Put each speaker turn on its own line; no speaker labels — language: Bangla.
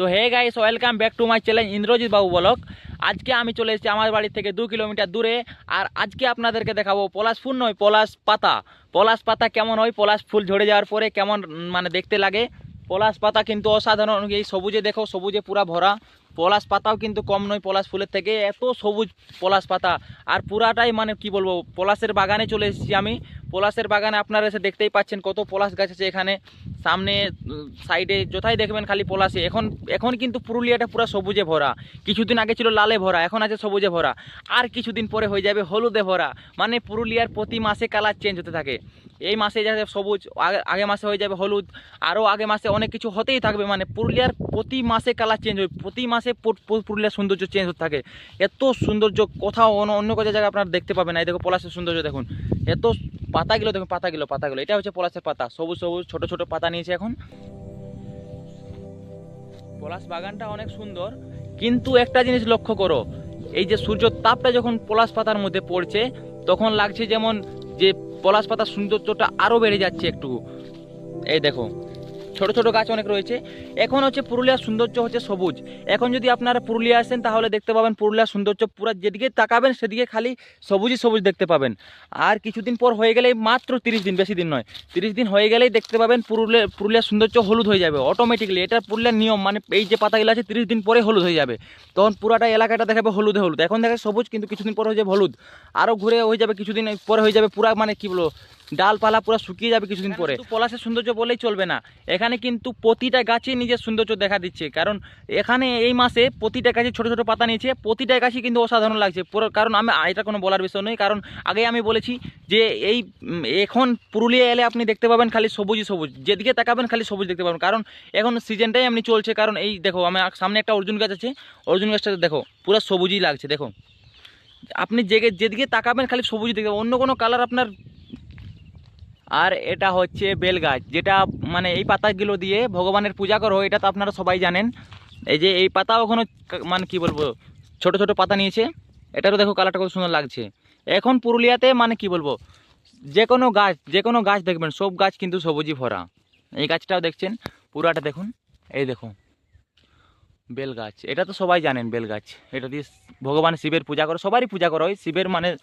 তো hey guys welcome back to my challenge Indrajit Babu বলক আজকে আমি চলে এসেছি আমার বাড়ি থেকে দু কিলোমিটার দূরে, আর আজকে আপনাদেরকে দেখাবো পলাশ ফুল নয়, পলাশ পাতা। পলাশ পাতা কেমন হয়? পলাশ ফুল ঝরে যাওয়ার পরে কেমন মানে দেখতে লাগে। পলাশ পাতা কিন্তু অসাধারণ, এই সবুজে দেখো, সবুজে পুরা ভরা। পলাশ পাতাও কিন্তু কম নয় পলাশ ফুলের থেকে। এত সবুজ পলাশ পাতা। আর পুরাটাই মানে কি বলব, পলাশের বাগানে চলে এসেছি আমি। পলাশের বাগানে আপনারা এসে দেখতেই পাচ্ছেন কত পলাশ গাছ আছে এখানে। সামনে সাইডে যথাই দেখবেন খালি পলাশে। এখন এখন কিন্তু পুরুলিয়াটা পুরো সবুজে ভরা। কিছুদিন আগে ছিল লালে ভরা, এখন আছে সবুজে ভরা। আর কিছুদিন পরে হয়ে যাবে হলুদে ভরা। মানে পুরুলিয়ার প্রতি মাসে কালার চেঞ্জ হতে থাকে। এই মাসে যাবে সবুজ, আগে মাসে হয়ে যাবে হলুদ। আরও আগে মাসে অনেক কিছু হতেই থাকবে। মানে পুরুলিয়ার প্রতি মাসে কালার চেঞ্জ হবে প্রতি মাসে পু- পুরুলিয়ার সৌন্দর্য চেঞ্জ হতে থাকে। এত সৌন্দর্য কোথাও অন্য অন্য কোনো জায়গায় আপনারা দেখতে পাবেন এই দেখো পলাশের সৌন্দর্য দেখুন। এত পাতাগুলো দেখুন পাতাগুলো পাতাগুলো এটা হচ্ছে পলাশের পাতা। সবুজ সবুজ, ছোট ছোট পাতা নিয়েছে এখন। পলাশ বাগানটা অনেক সুন্দর। কিন্তু একটা জিনিস লক্ষ্য করো, এই যে সূর্য তাপটা যখন পলাশ পাতার মধ্যে পড়ছে, তখন লাগছে যেমন যে পলাশ পাতার সৌন্দর্যটা আরও বেড়ে যাচ্ছে একটু। এই দেখো ছোট ছোট গাছ অনেক রয়েছে। এখন হচ্ছে পুরুলিয়ার সৌন্দর্য হচ্ছে সবুজ। এখন যদি আপনারা পুরুলিয়া আসেন, তাহলে দেখতে পাবেন পুরুলিয়ার সৌন্দর্য পুরো যেদিকে তাকাবেন, সেদিকে খালি সবুজই সবুজ দেখতে পাবেন। আর কিছুদিন পর হয়ে গেলেই মাত্র তিরিশ দিন, বেশি দিন নয়, তিরিশ দিন হয়ে গেলেই দেখতে পাবেন পুরুলিয়া পুরুলিয়ার সৌন্দর্য হলুদ হয়ে যাবে অটোমেটিকলি এটা পুরুলিয়ার নিয়ম মানে এই যে পাতাগুলো আছে, তিরিশ দিন পরে হলুদ হয়ে যাবে। তখন পুরাটা এলাকাটা দেখাবে হলুদে হলুদ। এখন দেখে সবুজ, কিন্তু কিছুদিন পরে হয়ে যাবে হলুদ। আরও ঘুরে হয়ে যাবে, কিছুদিন পরে হয়ে যাবে পুরা মানে কী বলব ডালপালা পুরো শুকিয়ে যাবে কিছুদিন পরে। পলাশের সৌন্দর্য বলেই চলবে না। এখানে কিন্তু প্রতিটা গাছে নিজের সৌন্দর্য দেখা দিচ্ছে। কারণ এখানে এই মাসে প্রতিটা গাছে ছোট ছোট পাতা নিয়েছে। প্রতিটা গাছই কিন্তু অসাধারণ লাগছে। পুরো কারণ আমি এটা কোনো বলার বিষয় নয়। কারণ আগে আমি বলেছি যে এই এখন পুরুলিয়া এলে আপনি দেখতে পাবেন খালি সবুজই সবুজ। যেদিকে তাকাবেন খালি সবুজ দেখতে পাবেন। কারণ এখন সিজনটাই এমনি চলছে। কারণ এই দেখো আমার সামনে একটা অর্জুন গাছ আছে। অর্জুন গাছটা দেখো পুরো সবুজই লাগছে। দেখো আপনি যে যেদিকে তাকাবেন খালি সবুজ দেখতে অন্য কোনো কালার আপনার আর এটা হচ্ছে বেল গাছ যেটা মানে এই পাতাগুলো দিয়ে ভগবানের পূজা করো এটা তো আপনারা সবাই জানেন। এই যে এই পাতাও এখনও কা- মানে কি বলব, ছোট ছোট পাতা নিয়েছে, এটারও দেখো কালারটা কত সুন্দর লাগছে। এখন পুরুলিয়াতে মানে কি বলব যে কোনো গাছ যে কোনো গাছ দেখবেন, সব গাছ কিন্তু সবুজই ভরা। এই গাছটাও দেখছেন, পুরাটা দেখুন, এই দেখুন বেল গাছ এটা তো সবাই জানেন বেল গাছ এটা দিয়ে ভগবান শিবের পূজা করো, সবারই পূজা করা শিবের মানে